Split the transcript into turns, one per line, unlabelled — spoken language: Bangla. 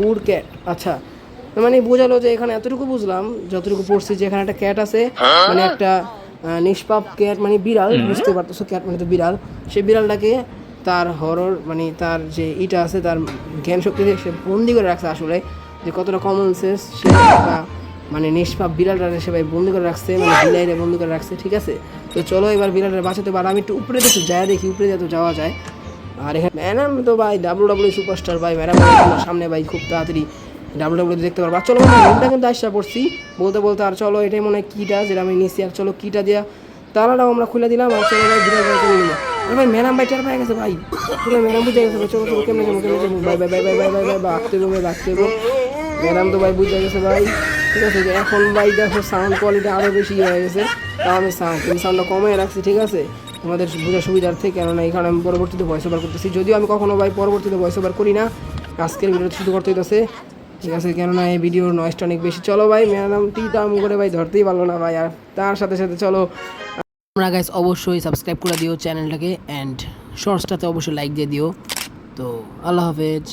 পুর ক্যাট আচ্ছা। মানে বোঝালো যে এখানে এতটুকু বুঝলাম যতটুকু পড়ছি যে এখানে একটা ক্যাট আছে মানে একটা নিষ্পাপ ক্যাট মানে বিড়াল বুঝতে পারতেছো ক্যাট মানে তো বিড়াল। সেই বিড়ালটাকে তার হরর মানে তার যে ইটা আছে তার জ্ঞান শক্তি দিয়ে সে বন্দি করে রাখছে আসলে যে কতটা কমন সেন্স সে একটা মানে নিষ্পাপ বিড়ালটা সে ভাই বন্দি করে রাখছে মানে বিলাইরে বন্দি করে রাখছে ঠিক আছে? তো চলো এবার বিড়ালটা বাঁচাতে পার আমি একটু উপরে দেখি যায় দেখি উপরে যত যাওয়া যায়। আর এখানে ম্যাডাম তো ভাই ডাব্লু ডাব্লু সুপারস্টার ভাই ম্যাডাম সামনে ভাই খুব তাড়াতাড়ি ডাব্লু ডাব্লু দেখতে পারব। আর চলো রুমটা কিন্তু আসা পড়ছি। বলতে বলতে আর চলো, এটাই মনে হয় কিটা যেটা আমি নিচ্ছি আর চলো কিটা দিয়া তালাটাও আমরা খুলে দিলাম। আর চলো ভাই বিড়াল ভাই নিলাম আর ভাই, ম্যাডাম ভাই টের পেয়ে গেছে ভাই। পুরো ম্যাডাম বুঝে গেছে চলো চলো, কেমনে যাব কেমনে যাব। ভাই ভাই ভাই ভাই ভাই ভাই ভাই বাঁকতে হবে বাঁকতে হবে। ম্যাডাম তো ভাই বুঝে গেছে ভাই। ঠিক আছে, এখন ভাই দেখো সাউন্ড কোয়ালিটি আরও বেশি হয়ে গেছে। তাও আমি সাউন্ড আমি সাউন্ডটা কমে রাখছি, ঠিক আছে? তোমাদের বোঝার সুবিধার্থে, কেননা এখানে আমি পরবর্তীতে ভয়েস ওভার করতেছি। যদিও আমি কখনো ভাই পরবর্তীতে ভয়েস ওভার করি না, আজকের ভিডিওটা শুরু করতে হইতেছে। ঠিক আছে, কেননা এই ভিডিওর নয়েসটা অনেক বেশি। চলো ভাই ম্যাডামটি দাম করে ভাই, ধরতেই পারল না ভাই। আর তার সাথে সাথে চলো। আমরা গাইস অবশ্যই সাবস্ক্রাইব করে দিও চ্যানেলটাকে অ্যান্ড শর্টসটাতে অবশ্যই লাইক দিয়ে দিও। তো আল্লাহ হাফেজ।